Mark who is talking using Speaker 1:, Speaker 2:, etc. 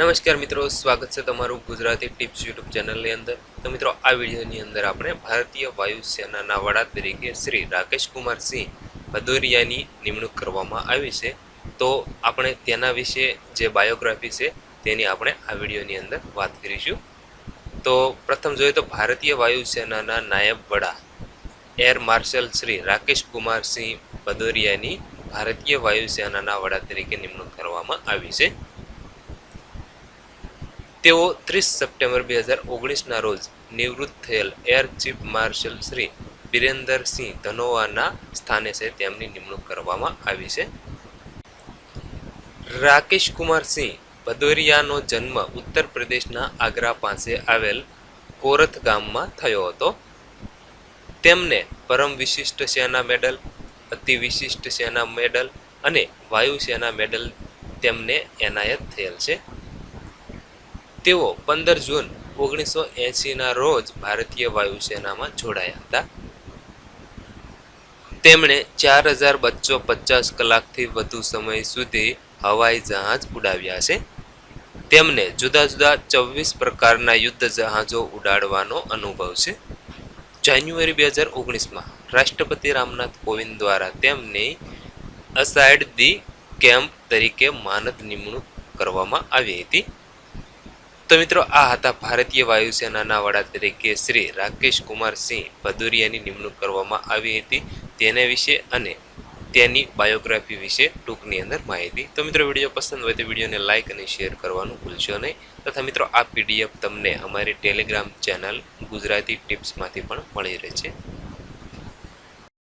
Speaker 1: નમસ્કાર મિત્રો, સ્વાગત છે તમારું ગુજરાતી ટિપ્સ યુટ્યુબ ચેનલની અંદર. તો મિત્રો, આ વિડીયોની અંદર આપણે ભારતીય વાયુસેનાના વડા તરીકે શ્રી રાકેશ કુમાર સિંહ ભદૌરિયાની નિમણૂક કરવામાં આવી છે. તો આપણે તેના વિશે જે બાયોગ્રાફી છે, તેની આપણે આ વિડીયોની અંદર વાત કરીશું. તો પ્રથમ જોઈએ તો ભારતીય વાયુસેનાના નાયબ વડા, એર માર્શલ શ્રી રાકેશ કુમાર સિંહ ભદૌરિયાની ભારતીય વાયુસેનાના વડા તરીકે નિમણૂક કરવામાં આવી છે. તેઓ ત્રીસ સપ્ટેમ્બર બે હજાર ઓગણીસના રોજ નિવૃત્ત થયેલ air chief marshal Shri Birendersingh ધનોવાના સ્થાને છે. તેમની નિમણૂક કરવામાં આવી છે. રાકેશ કુમાર સિંહ ભદૌરિયાનો જન્મ ઉત્તર પ્રદેશના આગ્રા પાસે આવેલ કોરથ ગામમાં થયો હતો. તેમને પરમ વિશિષ્ટ સેના મેડલ, અતિ વિશિષ્ટ સેના મેડલ અને વાયુસેના મેડલ તેમને એનાયત થયેલ છે. તેઓ પંદર જૂન ઓગણીસો એંશીના રોજ ભારતીય વાયુસેનામાં જોડાયા હતા. તેમણે ચાર હજાર બસો પચાસ કલાકથી વધુ સમય સુધી હવાઈ જહાજ ઉડાવ્યા છે. તેમને જુદા જુદા ચોવીસ પ્રકારના યુદ્ધ જહાજો ઉડાડવાનો અનુભવ છે. જાન્યુઆરી બે હજાર ઓગણીસમાં રાષ્ટ્રપતિ રામનાથ કોવિંદ દ્વારા તેમની અસાઇડ ધી કેમ્પ તરીકે માનદ નિમણૂક કરવામાં આવી હતી. તો મિત્રો, આ હતા ભારતીય વાયુસેનાના વડા તરીકે શ્રી રાકેશ કુમાર સિંહ ભદૌરિયાની નિમણૂક કરવામાં આવી હતી તેને વિશે અને તેની બાયોગ્રાફી વિશે ટૂંકની અંદર માહિતી. તો મિત્રો, વીડિયો પસંદ હોય તો વિડીયોને લાઇક અને શેર કરવાનું ભૂલશો નહીં. તથા મિત્રો, આ પીડીએફ તમને અમારી ટેલિગ્રામ ચેનલ ગુજરાતી ટિપ્સમાંથી પણ મળી રહે છે.